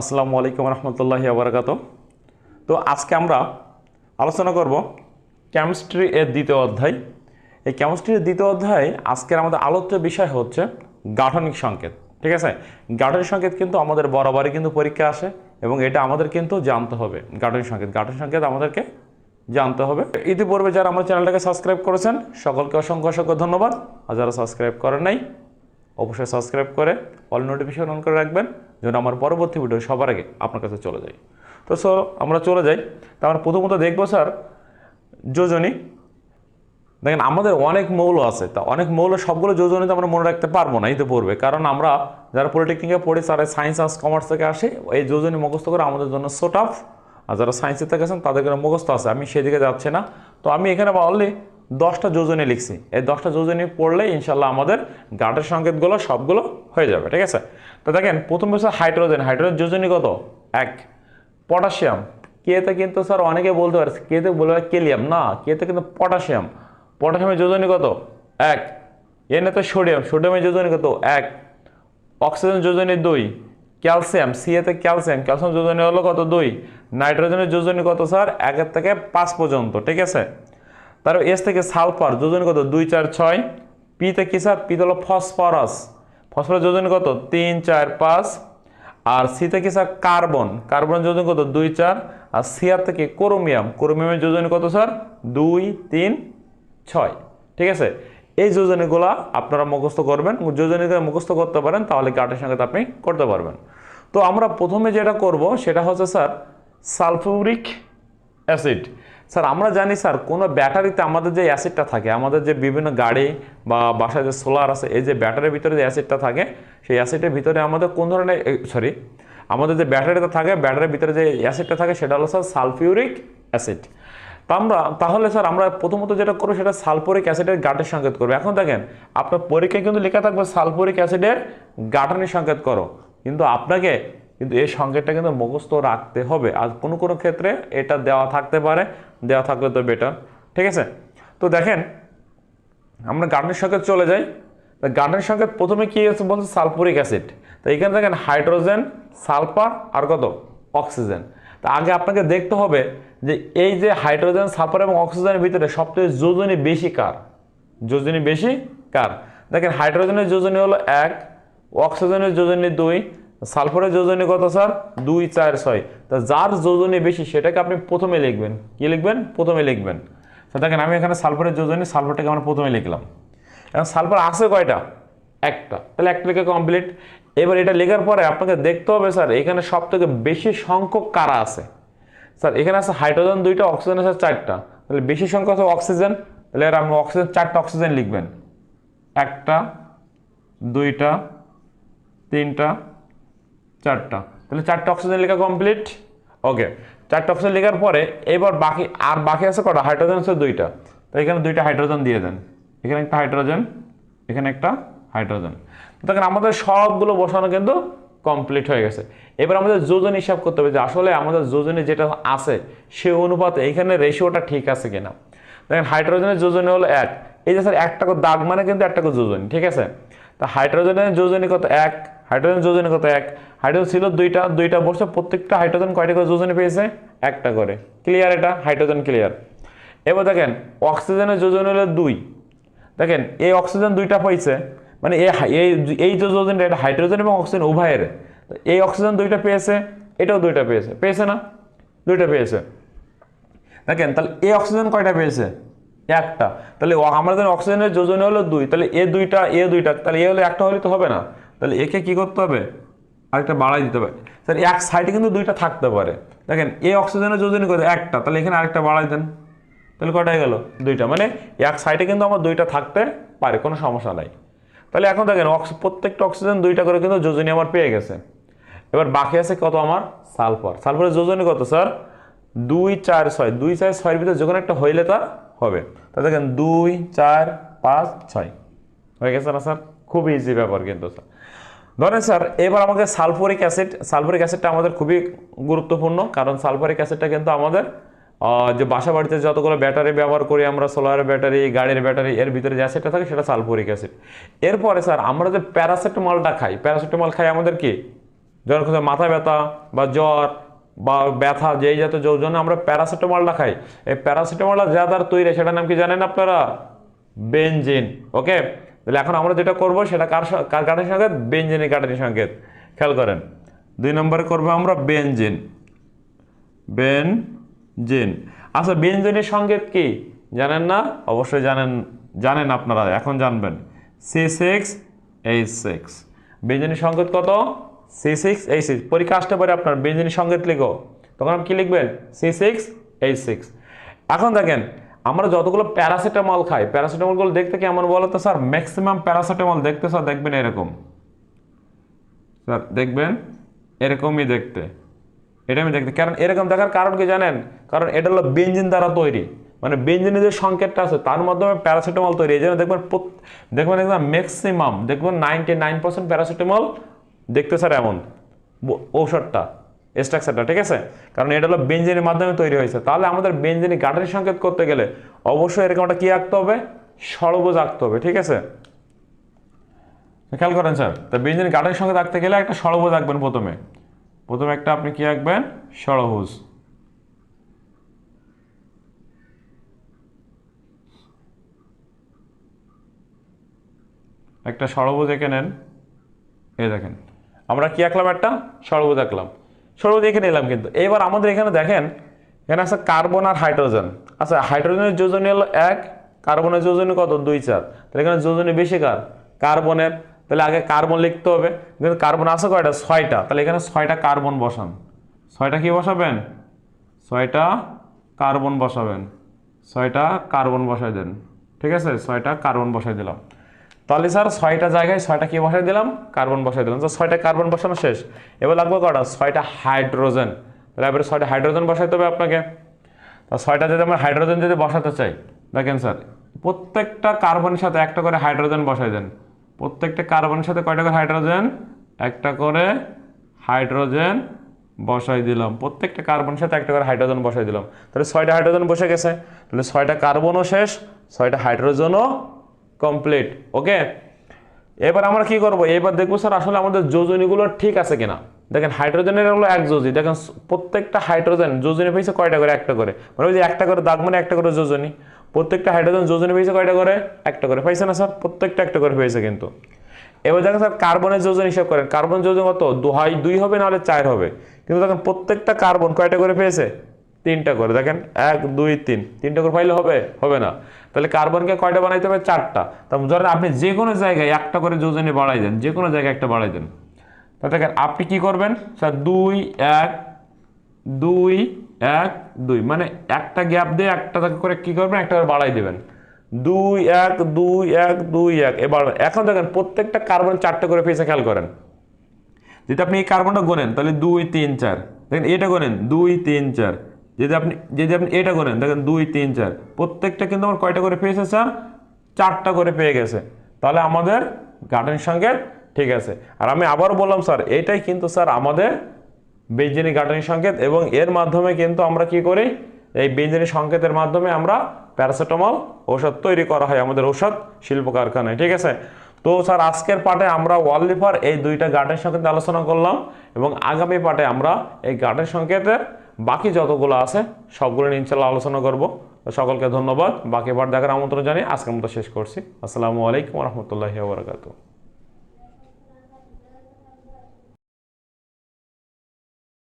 আসসালামু আলাইকুম রহমতুল্লাহি আবরাকাত। তো আজকে আমরা আলোচনা করব কেমিস্ট্রি এর দ্বিতীয় অধ্যায়। এই কেমিস্ট্রির দ্বিতীয় অধ্যায়ে আজকের আমাদের আলোচ্য বিষয় হচ্ছে গাঠনিক সংকেত, ঠিক আছে? গাঠনিক সংকেত কিন্তু আমাদের বরাবরই কিন্তু পরীক্ষা আসে এবং এটা আমাদের কিন্তু জানতে হবে। গাঠনিক সংকেত গাঠনিক সংকেত আমাদেরকে জানতে হবে। ইতিপূর্বে যারা আমার চ্যানেলটাকে সাবস্ক্রাইব করেছেন, সকলকে অসংখ্য অসংখ্য ধন্যবাদ। আর যারা সাবস্ক্রাইব করেন নাই, অবশ্যই সাবস্ক্রাইব করে অল নোটিফিকেশন অন করে রাখবেন। যেন আমার পরবর্তী ভিডিও সবার আগে আপনার কাছে চলে যায়। তো সো আমরা চলে যাই। তা আমরা প্রথমত দেখব, স্যার, যোজনী। দেখেন, আমাদের অনেক মৌল আছে। তা অনেক মৌল, সবগুলো যোজনীতে আমরা মনে রাখতে পারব না ইতে পড়বে। কারণ আমরা যারা পলিটেকনিকে পড়ি, তারা সায়েন্স আর্টস কমার্স থেকে আসে, এই যোজনী মুখস্থ করে আমাদের জন্য সো টাফ আর যারা সায়েন্সের থেকে আছেন, তাদের মুখস্থ আছে। আমি সেদিকে যাচ্ছি না। তো আমি এখানে অনলি দশটা যোজনী লিখছি। এই দশটা যোজনী পড়লে ইনশাল্লাহ আমাদের গাটের সংকেতগুলো সবগুলো হয়ে যাবে, ঠিক আছে? তো দেখেন, প্রথম বিষয় হাইড্রোজেন। হাইড্রোজেন যোজনী কত? এক। পটাশিয়াম। কেতে কিন্তু স্যার অনেকে বলতে পারে, কেতে বলবে কেলিয়াম। না, কেতে কিন্তু পটাশিয়াম। পটাশিয়ামের যোজনী কত? এক। এনে তো সোডিয়াম। সোডিয়ামের যোজনী কত? এক। অক্সিজেন যোজনী দুই। ক্যালসিয়াম। সিএতে ক্যালসিয়াম। ক্যালসিয়াম যোজনী হলো কত? দুই। নাইট্রোজেনের যোজনী কত, স্যার? একের থেকে পাঁচ পর্যন্ত, ঠিক আছে? তার এস থেকে সালফার, যোজন কত? দুই, চার, ছয়। পিতে কি স্যার? পিতে হলো ফসফরাস। ফসফরাস যোজন কত? তিন, চার, পাঁচ। আর সিতে কি স্যার? কার্বন। কার্বন যোজন কত? দুই, চার। আর সিআর থেকে ক্রোমিয়াম। ক্রোমিয়ামের যোজন কত স্যার? দুই, তিন, ছয়। ঠিক আছে? এই যোজনীগুলো আপনারা মুখস্থ করবেন। যোজনীগুলো মুখস্থ করতে পারেন, তাহলে গাটের সঙ্গে আপনি করতে পারবেন। তো আমরা প্রথমে যেটা করব, সেটা হচ্ছে স্যার সালফিউরিক অ্যাসিড। স্যার, আমরা জানি স্যার, কোনো ব্যাটারিতে আমাদের যে অ্যাসিডটা থাকে, আমাদের যে বিভিন্ন গাড়ি বা বাসায় যে সোলার আছে, এই যে ব্যাটারির ভিতরে যে অ্যাসিডটা থাকে, সেই অ্যাসিডের ভিতরে আমাদের কোন ধরনের সরি আমাদের যে ব্যাটারিটা থাকে, ব্যাটারির ভিতরে যে অ্যাসিডটা থাকে, সেটা হলো স্যার সালফিউরিক অ্যাসিড। তা আমরা, তাহলে স্যার, আমরা প্রথমত যেটা করব, সেটা সালফোরিক অ্যাসিডের গাঁটের সংকেত করব। এখন দেখেন, আপনার পরীক্ষায় কিন্তু লেখা থাকবে সালফোরিক অ্যাসিডের গাঁটানি সংকেত করো। কিন্তু আপনাকে, কিন্তু এই সংকেতটা কিন্তু মুখস্থ রাখতে হবে। আর কোনো কোনো ক্ষেত্রে এটা দেওয়া থাকতে পারে। দেওয়া থাকলে তো বেটার ঠিক আছে? তো দেখেন, আমরা গার্ডেনের সংকেত চলে যাই। গার্ডেনের সংকেত প্রথমে কি আছে বলছে? সালফোরিক অ্যাসিড তো এখানে দেখেন হাইড্রোজেন সালফার আর কত? অক্সিজেন তা আগে আপনাকে দেখতে হবে যে এই যে হাইড্রোজেন সালফার এবং অক্সিজেনের ভিতরে সবচেয়ে যোজনী বেশি কার? যোজনী বেশি কার? দেখেন হাইড্রোজেনের যোজনী হলো এক অক্সিজেনের যোজনী দুই সালফারের যোজনী কত, স্যার? দুই, চার, ছয়। তা যার যোজনী বেশি, সেটাকে আপনি প্রথমে লিখবেন। কি লিখবেন? প্রথমে লিখবেন। তো দেখেন, আমি এখানে সালফারের যোজনী, সালফারটাকে আমরা প্রথমে লিখলাম। এখন সালফার আছে কয়টা? একটা। তাহলে একটা লেখা কমপ্লিট এবার এটা লেখার পরে আপনাকে দেখতে হবে, স্যার, এখানে সব থেকে বেশি সংখ্যক কারা আছে? স্যার, এখানে আছে হাইড্রোজেন দুইটা, অক্সিজেন আছে চারটা। তাহলে বেশি সংখ্যক আছে অক্সিজেন। তাহলে এর আপনি অক্সিজেন, চারটা অক্সিজেন লিখবেন। একটা, দুইটা, তিনটা চারটা। তাহলে চারটা অক্সিজেন লেখা কমপ্লিট ওকে চারটা অক্সিজেন লেখার পরে এবার বাকি, আর বাকি আছে কটা? হাইড্রোজেন আছে দুইটা। তো এখানে দুইটা হাইড্রোজেন দিয়ে দেন। এখানে একটা হাইড্রোজেন এখানে একটা হাইড্রোজেন দেখেন আমাদের সবগুলো বসানো কিন্তু কমপ্লিট হয়ে গেছে। এবার আমাদের যোজন হিসাব করতে হবে যে আসলে আমাদের যোজনে যেটা আছে, সে অনুপাতে এখানে রেশিওটা ঠিক আছে কিনা। দেখেন হাইড্রোজেনের যোজনী হলো এক। এই যে স্যার একটা করে দাগ মানে কিন্তু একটা করে যোজনী, ঠিক আছে? তা হাইড্রোজেনের যোজনী কত এক হাইড্রোজেন যোজনী কত এক। হাইড্রোজেন ছিল দুইটা দুইটা বসে প্রত্যেকটা হাইড্রোজেন কয়টা করে যোজনী পেয়েছে? একটা করে। ক্লিয়ার এটা? হাইড্রোজেন ক্লিয়ার এবার দেখেন, অক্সিজেনের যোজন হলো দুই। দেখেন, এই অক্সিজেন দুইটা পাইছে মানে এই এই যোজনটা, এটা হাইড্রোজেন এবং অক্সিজেন উভয়ের। এই অক্সিজেন দুইটা পেয়েছে, এটাও দুইটা পেয়েছে। পেয়েছে না? দুইটা পেয়েছে। দেখেন, তাহলে এই অক্সিজেন কয়টা পেয়েছে? একটা। তাহলে আমাদের অক্সিজেনের যোজনী হলো দুই। তাহলে এ দুইটা এ দুইটা, তাহলে এ হলো একটা হলে তো হবে না। তাহলে একে কি করতে হবে? আরেকটা বাড়াই দিতে হবে। স্যার, এক সাইডে কিন্তু দুইটা থাকতে পারে। দেখেন, এ অক্সিজেনের যোজনী কত একটা। তাহলে এখানে আরেকটা বাড়াই দেন। তাহলে হয়ে গেল? দুইটা। মানে এক সাইডে কিন্তু আমার দুইটা থাকতে পারে, কোনো সমস্যা নাই। তাহলে এখন দেখেন, অক্স প্রত্যেকটা অক্সিজেন দুইটা করে কিন্তু যোজনী আমার পেয়ে গেছে। এবার বাকি আছে কত আমার? সালফার। সালফারের যোজনী কত, স্যার? দুই, চার, ছয়। দুই, চার, ছয়ের ভিতরে যখন একটা হইলে তা হবে। তা দেখেন দুই, চার, পাঁচ, ছয়। হয়ে গেছে না স্যার? খুব ইজি ব্যাপার কিন্তু স্যার। ধরেন স্যার, এবার আমাকে সালফোরিক অ্যাসিড, সালফোরিক অ্যাসিডটা আমাদের খুবই গুরুত্বপূর্ণ, কারণ সালফোরিক অ্যাসিডটা কিন্তু আমাদের যে বাসা বাড়িতে যতগুলো ব্যাটারি ব্যবহার করি আমরা সোলার ব্যাটারি, গাড়ির ব্যাটারি, এর ভিতরে যে অ্যাসিডটা থাকে সেটা সালফোরিক অ্যাসিড। এরপরে স্যার, আমরা যে প্যারাসিটামলটা খাই, প্যারাসিটামল খাই আমাদের কি? যখন মাথা ব্যথা বা জ্বর বা ব্যথা, যেই জাতীয় জন্য আমরা প্যারাসিটামলটা খাই, এই প্যারাসিটামলটা যা দ্বারা তৈরি, সেটার নাম কি জানেন আপনারা? Benzene, okay? তাহলে এখন আমরা যেটা করব, সেটা কার কার গাঠনিক সংকেত? বেনজিনের গাঠনিক সংকেত। খেয়াল করেন, দুই নম্বরে করব আমরা বেনজিন। বেনজিন। আচ্ছা বেনজিনের সংকেত কি? জানেন না? অবশ্যই জানেন জানেন আপনারা, এখন জানবেন। C six H six. বেঞ্জিনের সংকেত কত? সি সিক্স এইচ সিক্স পরীক্ষা আসতে পারে আপনার বেঞ্জিনের সংকেত লিখো। তখন আপনি কি লিখবেন? সি সিক্স এইচ সিক্স এখন দেখেন, আমরা যতগুলো প্যারাসিটামল খাই, প্যারাসিটামলগুলো দেখতে কেমন বলো তো স্যার? ম্যাক্সিমাম প্যারাসিটামল দেখতে স্যার, দেখবেন এরকম। স্যার, দেখবেন এরকমই দেখতে। এটা আমি দেখতে কারণ এরকম দেখার কারণ কি জানেন? কারণ এটা হলো বেঞ্জিন দ্বারা তৈরি। মানে বেঞ্জিনের যে সংকেতটা আছে, তার মাধ্যমে প্যারাসিটামল তৈরি। এই জন্য দেখবেন দেখবেন একদম ম্যাক্সিমাম দেখবেন নাইনটি নাইন পার্সেন্ট প্যারাসিটামল দেখতে স্যার এমন। ঔষধটা স্ট্রাকচারটা ঠিক আছে? কারণ এটা হলো বেঞ্জিনের মাধ্যমে তৈরি হয়েছে। তাহলে আমাদের বেঞ্জিনি গাঠনিক সংকেত করতে গেলে অবশ্যই এরকম একটা কি আঁকতে হবে? ষড়ভুজ আঁকতে হবে, ঠিক আছে? খেয়াল করেন স্যার, তা বেঞ্জিন গাঠনিক সংকেত আঁকতে গেলে একটা ষড়ভুজ আঁকবেন প্রথমে। প্রথমে একটা আপনি কি আঁকবেন? ষড়ভুজ একটা ষড়ভুজ এঁকে নেন। এ দেখেন। আমরা কি আঁকলাম একটা? ষড়ভুজ আঁকলাম। ষড়ভুজ এঁকে নিলাম কিন্তু। এবার আমাদের এখানে দেখেন, এখানে আছে কার্বন আর হাইড্রোজেন। আচ্ছা হাইড্রোজেনের যোজনী হলো এক, কার্বনের যোজনী কত? দুই, চার। তাহলে এখানে যোজনী বেশি কার? কার্বনের। তাহলে আগে কার্বন লিখতে হবে। কিন্তু কার্বন আছে কয়টা? ছয়টা। তাহলে এখানে ছয়টা কার্বন বসান। ছয়টা কি বসাবেন? ছয়টা কার্বন বসাবেন। ছয়টা কার্বন বসাই দেন। ঠিক আছে? ছয়টা কার্বন বসাই দিলাম। তাহলে স্যার ছয়টা জায়গায় ছয়টা কি বসাই দিলাম? কার্বন বসাই দিলাম। তো ছয়টা কার্বন বসানো শেষ। এবার লাগবে কটা? ছয়টা হাইড্রোজেন। তাহলে এবারে ছয়টা হাইড্রোজেন বসাইতে হবে আপনাকে। তা ছয়টা যদি আমরা হাইড্রোজেন যদি বসাতে চাই, দেখেন স্যার, প্রত্যেকটা কার্বনের সাথে একটা করে হাইড্রোজেন বসাই দেন। প্রত্যেকটা কার্বনের সাথে কয়টা করে হাইড্রোজেন? একটা করে হাইড্রোজেন বসাই দিলাম। প্রত্যেকটা কার্বনের সাথে একটা করে হাইড্রোজেন বসাই দিলাম। তাহলে ছয়টা হাইড্রোজেন বসে গেছে। তাহলে ছয়টা কার্বনও শেষ, ছয়টা হাইড্রোজেনও কমপ্লিট ওকে এবার আমরা কি করব? এবার দেখব স্যার, আসলে আমাদের যোজনীগুলো ঠিক আছে কিনা? দেখেন হাইড্রোজেনের হলো এক যোজি দেখেন, প্রত্যেকটা হাইড্রোজেন যোজনী পেয়েছে কয়টা করে? একটা করে। মানে ওই যে একটা করে দাগ মানে একটা করে যোজনী। প্রত্যেকটা হাইড্রোজেন যোজনী পেয়েছে কয়টা করে? একটা করে। পাইছে না স্যার? প্রত্যেকটা একটা করে পেয়েছে কিন্তু। এবার দেখেন স্যার কার্বনের যোজন হিসাব করেন। কার্বন যোজন কত? দু হয় দুই হবে, নাহলে চার হবে। কিন্তু দেখেন, প্রত্যেকটা কার্বন কয়টা করে পেয়েছে? তিনটা করে। দেখেন, এক, দুই, তিন। তিনটা করে পাইলে হবে? হবে না। তাহলে কার্বনকে কয়টা বানাইতে হবে? চারটা। তা ধরেন আপনি যে কোনো জায়গায় একটা করে যোজনে বাড়াই দেন যে কোনো জায়গায় একটা বাড়াই দেন। তা দেখেন, আপনি কি করবেন? স্যার, দুই, এক দুই এক, দুই। মানে একটা গ্যাপ দিয়ে একটা করে কি করবেন? একটা করে বাড়াই দেবেন। দুই, এক দুই এক দুই, এক। এবার এখন দেখেন, প্রত্যেকটা কার্বন চারটে করে পেয়েছে, খেয়াল করেন। যদি আপনি এই কার্বনটা গোনেন, তাহলে দুই, তিন, চার। দেখেন, এটা গোনেন, দুই, তিন, চার। যদি আপনি যদি আপনি এটা করেন, দেখেন দুই, তিন, চার, প্রত্যেকটা কিন্তু আমার কয়টা করে পেয়েছে স্যার? চারটা করে পেয়ে গেছে। তাহলে আমাদের গার্ডেন সংকেত ঠিক আছে। আর আমি আবারও বললাম, স্যার, এটাই কিন্তু, স্যার, আমাদের বেঞ্জিনি গার্ডেন সংকেত এবং এর মাধ্যমে কিন্তু আমরা কি করি? এই বেঞ্জিনি সংকেতের মাধ্যমে আমরা প্যারাসিটামল ঔষধ তৈরি করা হয়, আমাদের ঔষধ শিল্প কারখানায় ঠিক আছে? তো, স্যার, আজকের পাঠে আমরা ওয়াল লিভার এই দুইটা গার্ডেন সংকেত আলোচনা করলাম এবং আগামী পাঠে আমরা এই গার্ডেন সংকেতের বাকি যতগুলো আছে, সবগুলো নিয়ে ইনশাল্লাহ আলোচনা করব। সকলকে ধন্যবাদ। বাকি বার দেখার আমন্ত্রণ জানিয়ে আজকের মতো শেষ করছি। আসসালামু আলাইকুম রহমতুল্লাহি বারকাতু